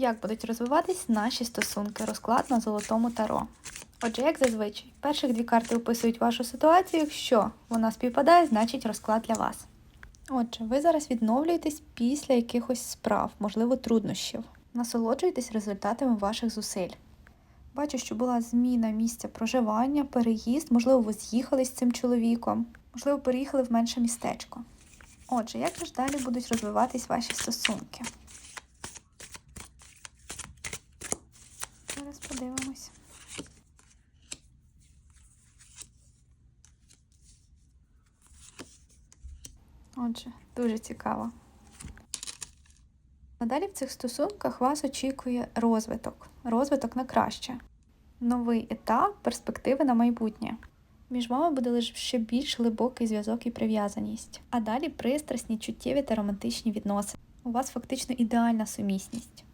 Як будуть розвиватись наші стосунки? Розклад на золотому таро. Отже, як зазвичай, перших дві карти описують вашу ситуацію. Якщо вона співпадає, значить розклад для вас. Отже, ви зараз відновлюєтесь після якихось справ, можливо, труднощів. Насолоджуйтесь результатами ваших зусиль. Бачу, що була зміна місця проживання, переїзд, можливо, ви з'їхали з цим чоловіком, можливо, переїхали в менше містечко. Отже, як ж далі будуть розвиватись ваші стосунки? Зараз подивимось. Отже, дуже цікаво. Надалі в цих стосунках вас очікує розвиток, розвиток на краще, новий етап, перспективи на майбутнє. Між вами буде лише ще більш глибокий зв'язок і прив'язаність, а далі пристрасні, чуттєві та романтичні відносини. У вас фактично ідеальна сумісність.